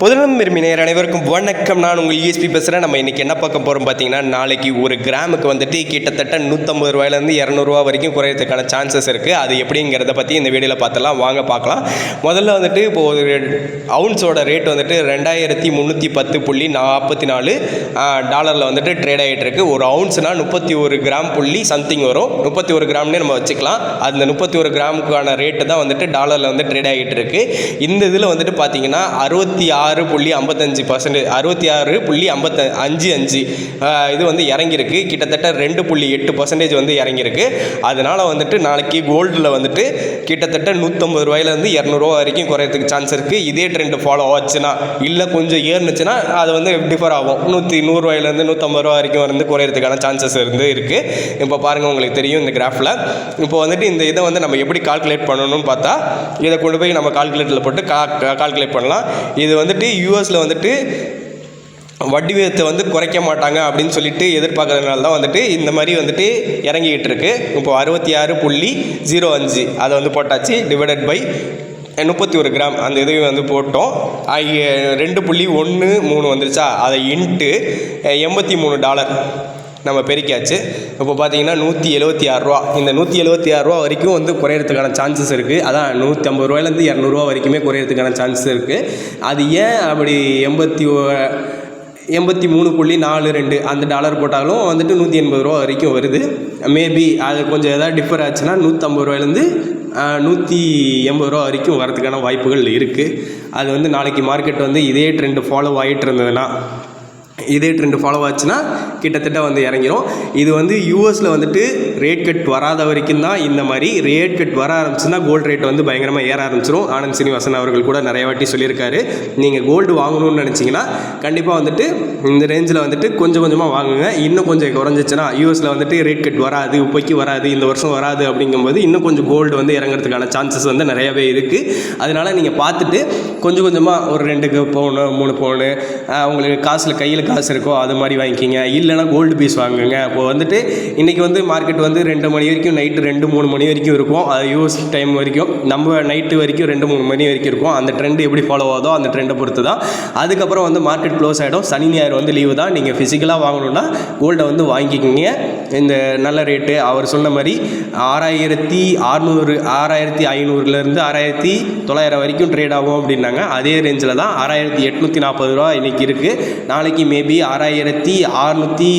பொதுநலம் விரும்பினர் அனைவருக்கும் வணக்கம். நான் உங்கள் இஎஸ்பி பேசுகிறேன் நம்ம இன்றைக்கி என்ன பார்க்க போகிறோம் பார்த்தீங்கன்னா நாளைக்கு ஒரு கிராமுக்கு வந்துட்டு கிட்டத்தட்ட நூற்றம்பது ரூபாயிலேருந்து இரநூறுவா வரைக்கும் குறையறதுக்கான சான்சஸ் இருக்குது அது எப்படிங்கிறத பற்றி இந்த வீடியோவில் பார்த்தலாம் வாங்க பார்க்கலாம். முதல்ல வந்துட்டு இப்போ ஒரு அவுன்ஸோட ரேட் வந்துட்டு ரெண்டாயிரத்தி முந்நூற்றி பத்து புள்ளி நாற்பத்தி நாலு டாலரில் வந்துட்டு ட்ரேட் ஆகிட்டு ஒரு அவுன்ஸ்னால் முப்பத்தி ஒரு கிராம் புள்ளி சம்திங் வரும். முப்பத்தி ஒரு கிராம்னே நம்ம வச்சுக்கலாம். அந்த முப்பத்தி ஒரு கிராமுக்கான ரேட்டு தான் வந்துட்டு டாலரில் வந்து ட்ரேட் ஆகிட்டு இருக்குது இந்த இதில் வந்துட்டு பார்த்தீங்கன்னா அறுபத்தி ஆறு ஆறு புள்ளி ஐம்பத்தஞ்சு பர்சன்டேஜ் அறுபத்தி ஆறு புள்ளி ஐம்பத்த அஞ்சு அஞ்சு இது வந்து இறங்கியிருக்கு. கிட்டத்தட்ட ரெண்டு புள்ளி எட்டு பர்சன்டேஜ் வந்து இறங்கியிருக்கு. அதனால் வந்துட்டு நாளைக்கு கோல்டில் வந்துட்டு கிட்டத்தட்ட நூற்றம்பது ரூபாயிலேருந்து இரநூறுவா வரைக்கும் குறையிறதுக்கு சான்ஸ் இருக்குது இதே ட்ரெண்டு ஃபாலோ ஆச்சுன்னா இல்லை கொஞ்சம் ஏறுனுச்சுன்னா அது வந்து டிஃபர் ஆகும். நூற்றி நூறுரூவாயிலேருந்து நூற்றம்பது ரூபா வரைக்கும் வந்து குறையிறதுக்கான சான்சஸ் இருந்து இருக்குது இப்போ பாருங்கள் உங்களுக்கு தெரியும் இந்த கிராஃபில் இப்போ வந்துட்டு இந்த இதை வந்து நம்ம எப்படி கால்குலேட் பண்ணணும்னு பார்த்தா இதை கொண்டு போய் நம்ம கால்குலேட்டரில் போட்டு கா கால்குலேட் பண்ணலாம். இது வந்துட்டு யூஎஸில் வந்துட்டு வட்டி விகிதத்தை வந்து குறைக்க மாட்டாங்க அப்படின்னு சொல்லிட்டு எதிர்பார்க்கறதுனால தான் வந்துட்டு இந்த மாதிரி வந்துட்டு இறங்கிக்கிட்டு இருக்கு. இப்போ அறுபத்தி ஆறு புள்ளி ஜீரோ அஞ்சு. அதை வந்து போட்டாச்சு. டிவைடட் பை முப்பத்தி ஒரு கிராம் அந்த இதையும் வந்து போட்டோம். ரெண்டு புள்ளி ஒன்று மூணு வந்துருச்சா? அதை இன்ட்டு எண்பத்தி மூணு டாலர். நம்ம பெருக்கியாச்சு. இப்போ பார்த்தீங்கன்னா நூற்றி எழுபத்தி ஆறுரூவா இந்த நூற்றி எழுபத்தி ஆறுரூவா வரைக்கும் வந்து குறையறதுக்கான சான்சஸ் இருக்குது அதான் நூற்றி ஐம்பது ரூபாயிலேருந்து இரநூறுவா வரைக்குமே குறையிறதுக்கான சான்சஸ் இருக்குது அது ஏன் அப்படி எண்பத்தி எண்பத்தி மூணு புள்ளி நாலு ரெண்டு அந்த டாலர் போட்டாலும் வந்துட்டு நூற்றி எண்பது ரூபா வரைக்கும் வருது. மேபி அது கொஞ்சம் எதாவது டிஃபர் ஆச்சுன்னா நூற்றம்பது ரூபாயிலேருந்து நூற்றி எண்பது ரூபா வரைக்கும் வரதுக்கான வாய்ப்புகள் இருக்குது அது வந்து நாளைக்கு மார்க்கெட் வந்து இதே ட்ரெண்டு ஃபாலோ ஆகிட்டு இருந்ததுன்னா இதே ட்ரெண்டு ஃபாலோ ஆச்சுன்னா கிட்டத்தட்ட வந்து இறங்கிடும் இது வந்து யூஎஸில் வந்துட்டு ரேட் கட் வராத வரைக்கும் தான் இந்த மாதிரி ரேட் கட் வர ஆரம்பிச்சுன்னா கோல்டு ரேட் வந்து பயங்கரமாக ஏற ஆரம்பிச்சிடும் ஆனந்த் சீனிவாசன் அவர்கள் கூட நிறைய வாட்டி சொல்லியிருக்காரு. நீங்கள் கோல்டு வாங்கணும்னு நினச்சிங்கன்னா கண்டிப்பாக வந்துட்டு இந்த ரேஞ்சில் வந்துட்டு கொஞ்சம் கொஞ்சமாக வாங்குங்க. இன்னும் கொஞ்சம் குறைஞ்சிச்சுன்னா யூஎஸில் வந்துட்டு ரேட் கட் வராது இப்போக்கி வராது இந்த வருஷம் வராது அப்படிங்கும்போது இன்னும் கொஞ்சம் கோல்டு வந்து இறங்குறதுக்கான சான்சஸ் வந்து நிறையவே இருக்குது அதனால் நீங்கள் பார்த்துட்டு கொஞ்சம் கொஞ்சமாக ஒரு ரெண்டு பவுனு மூணு பவுனு உங்களுக்கு காசில் கையில் காசு இருக்கோ அது மாதிரி வாங்கிக்கிங்க. இல்லைனா கோல்டு பீஸ் வாங்குங்க. இப்போ வந்துட்டு இன்றைக்கி வந்து மார்க்கெட் வந்து ரெண்டு மணி வரைக்கும் நைட்டு ரெண்டு மூணு மணி வரைக்கும் இருக்கும். அது யூஎஸ் டைம் வரைக்கும். நம்ம நைட்டு வரைக்கும் ரெண்டு மூணு மணி வரைக்கும் இருக்கும். அந்த ட்ரெண்ட் எப்படி ஃபாலோ ஆகுதோ அந்த ட்ரெண்டை பொறுத்து தான் அதுக்கப்புறம் வந்து மார்க்கெட் க்ளோஸ் ஆகிடும் சனி ஞாயிறு வந்து லீவு தான். நீங்கள் ஃபிசிக்கலாக வாங்கணுன்னா கோல்டை வந்து வாங்கிக்கிங்க. இந்த நல்ல ரேட்டு அவர் சொன்ன மாதிரி ஆறாயிரத்தி அறநூறு ஆறாயிரத்தி ஐநூறுலேருந்து ஆறாயிரத்தி தொள்ளாயிரம் வரைக்கும் ட்ரேட் ஆகும் அப்படின்னாங்க. அதே ரேஞ்சில் தான் ஆறாயிரத்தி எட்நூற்றி நாற்பது ரூபா இன்றைக்கி இருக்குது நாளைக்கு மேபி ஆறாயிரத்தி அறநூற்றி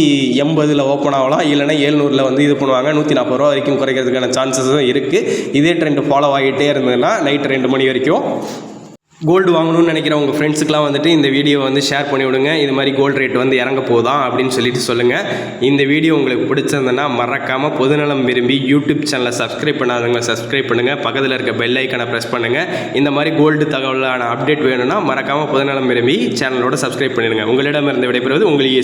எண்பதில் ஓப்பன் ஆகலாம். இல்லைனா ஏழ்நூறில் வந்து இது பண்ணுவாங்க. நூற்றி நாற்பது ரூபா வரைக்கும் குறைக்கிறதுக்கான சான்சஸும் இருக்குது இதே ட்ரெண்ட் ஃபாலோ ஆகிட்டே இருந்ததுன்னா நைட்டு ரெண்டு மணி வரைக்கும். கோல்டு வாங்கணும்னு நினைக்கிற உங்கள் ஃப்ரெண்ட்ஸுக்கெலாம் வந்துட்டு இந்த வீடியோ வந்து ஷேர் பண்ணி விடுங்க. இது மாதிரி கோல்டு ரேட் வந்து இறங்க போதா அப்படின்னு சொல்லிட்டு சொல்லுங்கள் இந்த வீடியோ உங்களுக்கு பிடிச்சிருந்ததுன்னா மறக்காமல் பொதுநலம் விரும்பி யூடியூப் சேனலை சப்ஸ்கிரைப் பண்ணாதவங்க சப்ஸ்கிரைப் பண்ணுங்கள் பக்கத்தில் இருக்க பெல் ஐக்கனை ப்ரெஸ் பண்ணுங்கள் இந்த மாதிரி கோல்டு தகவலான அப்டேட் வேணும்னா மறக்காமல் பொதுநலம் விரும்பி சேனலோட சப்ஸ்கிரைப் பண்ணிடுங்க. உங்களிடமிருந்து விடைபெறுவது உங்களுக்கு